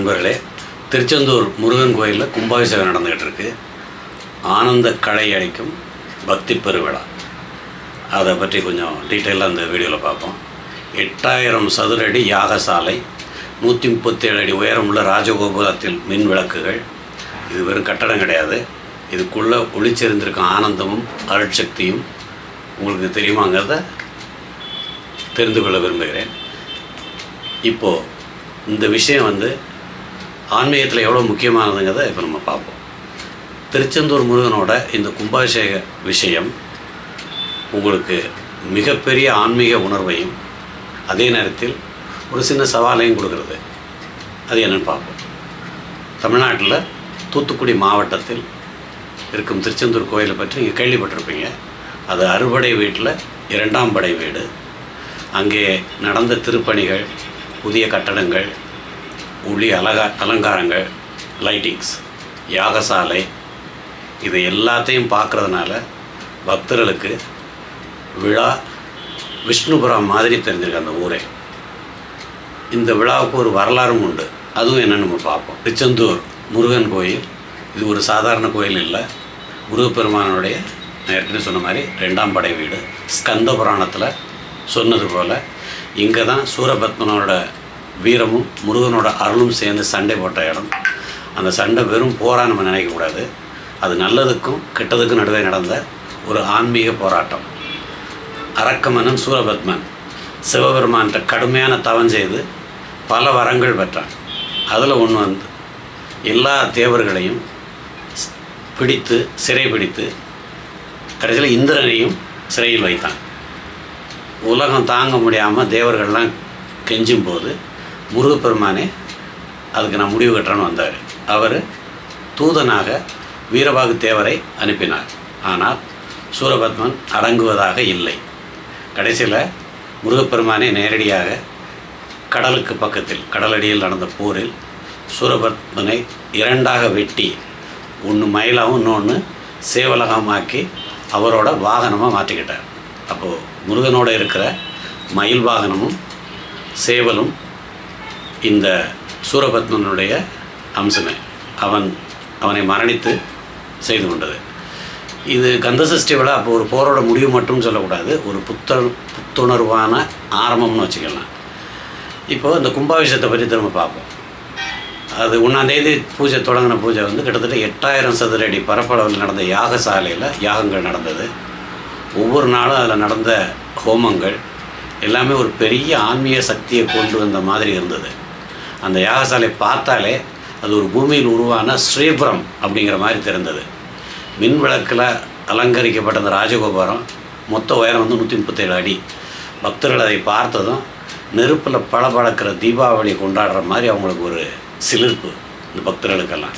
நண்பர்களே திருச்செந்தூர் முருகன் கோயிலில் கும்பாபிஷேகம் நடந்துகிட்டு இருக்கு ஆனந்த களை அளிக்கும் பக்தி பெருவிழா. அதை பற்றி கொஞ்சம் டீட்டெயிலாக அந்த வீடியோவில் பார்ப்போம். எட்டாயிரம் சதுர அடி யாகசாலை நூற்றி முப்பத்தேழு அடி உயரமுள்ள ராஜகோபுரத்தில் மின் விளக்குகள். இது வெறும் கட்டடம் கிடையாது. இதுக்குள்ளே ஒளிச்சிருந்திருக்கும் ஆனந்தமும் அருட்சக்தியும் உங்களுக்கு தெரியுமாங்கிறத தெரிந்து கொள்ள விரும்புகிறேன். இப்போது இந்த விஷயம் வந்து ஆன்மீகத்தில் எவ்வளோ முக்கியமானதுங்கிறத இப்போ நம்ம பார்ப்போம். திருச்செந்தூர் முருகனோட இந்த கும்பாபிஷேக விஷயம் உங்களுக்கு மிகப்பெரிய ஆன்மீக உணர்வையும் அதே நேரத்தில் ஒரு சின்ன சவாலையும் கொடுக்குறது. அது என்னென்னு பார்ப்போம். தமிழ்நாட்டில் தூத்துக்குடி மாவட்டத்தில் இருக்கும் திருச்செந்தூர் கோயிலை பற்றி நீங்கள் கேள்விப்பட்டிருப்பீங்க. அது அறுபடை வீட்டில் இரண்டாம் படை வீடு. அங்கே நடந்த திருப்பணிகள் புதிய கட்டடங்கள் ஒளி அலகா அலங்காரங்கள் லைட்டிங்ஸ் யாகசாலை இது எல்லாத்தையும் பார்க்குறதுனால பக்தர்களுக்கு விழா விஷ்ணுபுரம் மாதிரி தெரிஞ்சிருக்கு அந்த ஊரே. இந்த விழாவுக்கு ஒரு வரலாறும் உண்டு. அதுவும் என்னென்னு நம்ம பார்ப்போம். திருச்செந்தூர் முருகன் கோயில் இது ஒரு சாதாரண கோயில் இல்லை. முருகப்பெருமானுடைய நான் ஏற்கனவே சொன்ன மாதிரி ரெண்டாம் படை வீடு. ஸ்கந்த புராணத்தில் சொன்னது போல் இங்கே தான் சூரபத்மனோட வீரமும் முருகனோட அருளும் சேர்ந்து சண்டை போட்ட இடம். அந்த சண்டை வெறும் போரா நம்ம நினைக்கக்கூடாது அது நல்லதுக்கும் கெட்டதுக்கும் நடுவே நடந்த ஒரு ஆன்மீக போராட்டம். அரக்கமனன் சூரபத்மன். சிவபெருமான்கிட்ட கடுமையான தவம் செய்து பல வரங்கள் பெற்றான். அதில் ஒன்று வந்து எல்லா தேவர்களையும் பிடித்து சிறை பிடித்து கடைசியில் இந்திரனையும் சிறையில் வைத்தான். உலகம் தாங்க முடியாமல் தேவர்கள்லாம் கெஞ்சும் போது முருகப்பெருமானே அதுக்கு நான் முடிவு கட்டுறேன்னு வந்தார். அவர் தூதனாக வீரபாகு தேவரை அனுப்பினார். ஆனால் சூரபத்மன் அடங்குவதாக இல்லை. கடைசியில் முருகப்பெருமானே நேரடியாக கடலுக்கு பக்கத்தில் கடலடியில் நடந்த போரில் சூரபத்மனை இரண்டாக வெட்டி ஒன்று மயிலாகவும் இன்னொன்று சேவலகமாக்கி அவரோட வாகனமாக மாற்றிக்கிட்டார். அப்போது முருகனோட இருக்கிற மயில் வாகனமும் சேவலும் இந்த சூரபத்மனுடைய அம்சமே. அவன் அவனை மரணித்து செய்து கொண்டது. இது கந்தசஷ்டி விழா அப்போ ஒரு போரோட முடிவு மட்டும் சொல்லக்கூடாது. ஒரு புத்த புத்துணர்வான ஆரம்பம்னு வச்சுக்கலாம். இப்போது இந்த கும்பாபிஷத்தை பற்றி திரும்ப பார்ப்போம். அது ஒன்றாந்தேதி பூஜை தொடங்கின பூஜை வந்து கிட்டத்தட்ட எட்டாயிரம் சதுர அடி பரப்பளவில் நடந்த யாகசாலையில் யாகங்கள் நடந்தது. ஒவ்வொரு நாளும் அதில் நடந்த ஹோமங்கள் எல்லாமே ஒரு பெரிய ஆன்மீக சக்தியை கொண்டு வந்த மாதிரி இருந்தது. அந்த யாகசாலை பார்த்தாலே அது ஒரு பூமியில் உருவான ஸ்ரீபுரம் அப்படிங்கிற மாதிரி தெரிந்தது. மின் விளக்கில் அலங்கரிக்கப்பட்ட அந்த ராஜகோபுரம் மொத்த உயரம் வந்து நூற்றி முப்பத்தேழு அடி. பக்தர்கள் அதை பார்த்ததும் நெருப்பில் பளபளக்கிற தீபாவளி கொண்டாடுற மாதிரி அவங்களுக்கு ஒரு சிலிர்ப்பு இந்த பக்தர்களுக்கெல்லாம்.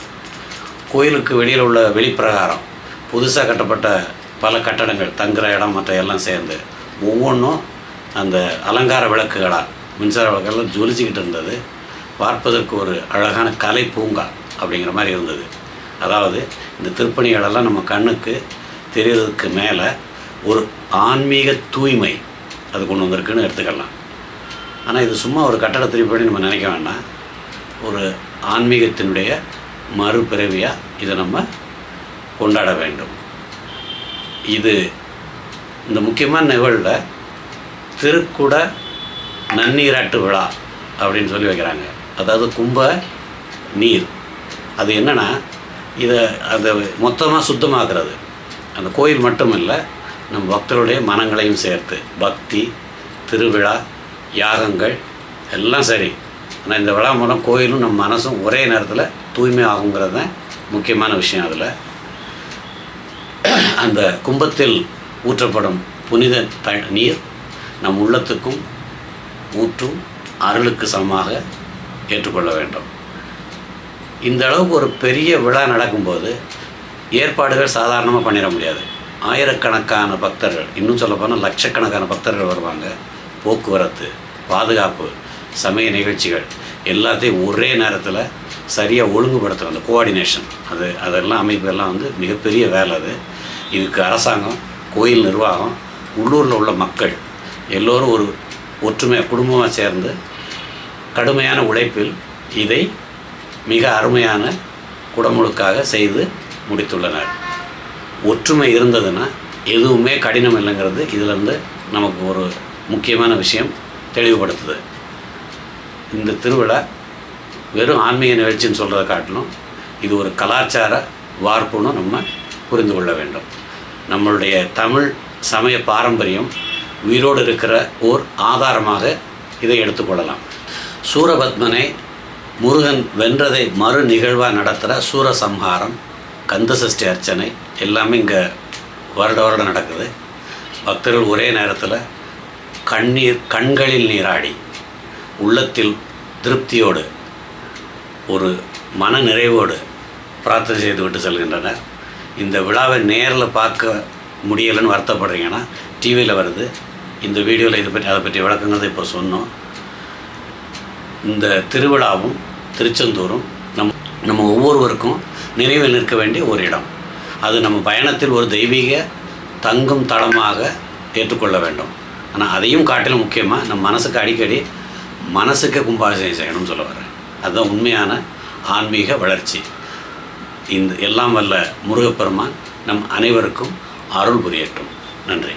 கோயிலுக்கு வெளியில் உள்ள வெளிப்பிரகாரம் புதுசாக கட்டப்பட்ட பல கட்டடங்கள் தங்குற இடம் மற்ற எல்லாம் சேர்ந்து ஒவ்வொன்றும் அந்த அலங்கார விளக்குகளாக மின்சார விளக்கெல்லாம் ஜொலிச்சுக்கிட்டு இருந்தது. பார்ப்பதற்கு ஒரு அழகான கலை பூங்கா அப்படிங்கிற மாதிரி இருந்தது. அதாவது இந்த திருப்பணிகளெல்லாம் நம்ம கண்ணுக்கு தெரியறதுக்கு மேலே ஒரு ஆன்மீக தூய்மை அது கொண்டு வந்திருக்குன்னு எடுத்துக்கலாம். ஆனால் இது சும்மா ஒரு கட்டட திருப்பணி நம்ம நினைக்க வேண்டாம். ஒரு ஆன்மீகத்தினுடைய மறுபிறவியாக இதை நம்ம கொண்டாட வேண்டும். இது இந்த முக்கியமான நிகழ்வில் திருக்குட நன்னீராட்டு விழா அப்படின்னு சொல்லி வைக்கிறாங்க. அதாவது கும்ப நீர். அது என்னென்னா இதை அதை மொத்தமாக சுத்தமாக்குறது. அந்த கோயில் மட்டும் இல்லை நம் பக்தருடைய மனங்களையும் சேர்த்து பக்தி திருவிழா யாகங்கள் எல்லாம் சரி. ஆனால் இந்த விழா மூலம் கோயிலும் நம் மனசும் ஒரே நேரத்தில் தூய்மை ஆகுங்கிறது தான் முக்கியமான விஷயம் அதில். அந்த கும்பத்தில் ஊற்றப்படும் புனித த நீர் நம் உள்ளத்துக்கும் ஊற்றும் அருளுக்கு சமமாக ஏற்றுக்கொள்ள வேண்டும். இந்த அளவுக்கு ஒரு பெரிய விழா நடக்கும்போது ஏற்பாடுகள் சாதாரணமாக பண்ணிட முடியாது. ஆயிரக்கணக்கான பக்தர்கள் இன்னும் சொல்லப்போனால் லட்சக்கணக்கான பக்தர்கள் வருவாங்க. போக்குவரத்து பாதுகாப்பு சமய நிகழ்ச்சிகள் எல்லாத்தையும் ஒரே நேரத்தில் சரியாக ஒழுங்குபடுத்துகிற அந்த கோஆர்டினேஷன் அது அதெல்லாம் அமைப்பெல்லாம் வந்து மிகப்பெரிய வேலை அது. இதுக்கு அரசாங்கம் கோயில் நிர்வாகம் உள்ளூரில் உள்ள மக்கள் எல்லோரும் ஒரு ஒற்றுமையாக குடும்பமாக சேர்ந்து கடுமையான உழைப்பில் இதை மிக அருமையான குடமுழுக்காக செய்து முடித்துள்ளனர். ஒற்றுமை இருந்ததுன்னா எதுவுமே கடினம் இல்லைங்கிறது இதிலேருந்து நமக்கு ஒரு முக்கியமான விஷயம் தெளிவுபடுத்துது. இந்த திருவிழா வெறும் ஆன்மீக நிகழ்ச்சின்னு சொல்கிறத காட்டிலும் இது ஒரு கலாச்சார வார்ப்புன்னு நம்ம புரிந்து கொள்ள வேண்டும். நம்மளுடைய தமிழ் சமய பாரம்பரியம் உயிரோடு இருக்கிற ஓர் ஆதாரமாக இதை எடுத்துக்கொள்ளலாம். சூரபத்மனை முருகன் வென்றதை மறு நிகழ்வாக நடத்துகிற சூரசம்ஹாரம் கந்தசஷ்டி அர்ச்சனை எல்லாமே இங்கே வருட வருடம் நடக்குது. பக்தர்கள் ஒரே நேரத்தில் கண்ணீர் கண்களில் நீராடி உள்ளத்தில் திருப்தியோடு ஒரு மன நிறைவோடு பிரார்த்தனை செய்து விட்டு செல்கின்றனர். இந்த விழாவை நேரில் பார்க்க முடியலைன்னு வருத்தப்படுறீங்கன்னா டிவியில் வருது. இந்த வீடியோவில் இதை பற்றி அதை பற்றி விளக்கங்களை இப்போ சொன்னோம். இந்த திருவிழாவும் திருச்செந்தூரும் நம் நம்ம ஒவ்வொருவருக்கும் நினைவில் நிற்க வேண்டிய ஒரு இடம் அது நம்ம பயணத்தில் ஒரு தெய்வீக தங்கும் தளமாக ஏற்றுக்கொள்ள வேண்டும். ஆனால் அதையும் காட்டிலும் முக்கியமாக நம்ம மனசுக்கு அடிக்கடி மனசுக்கு கும்பாபிஷேகம் செய்யணும்னு சொல்ல வரேன் அதுதான் உண்மையான ஆன்மீக வளர்ச்சி. இந்த எல்லாம் வல்ல முருகப்பெருமான் நம் அனைவருக்கும் அருள் புரியட்டும். நன்றி.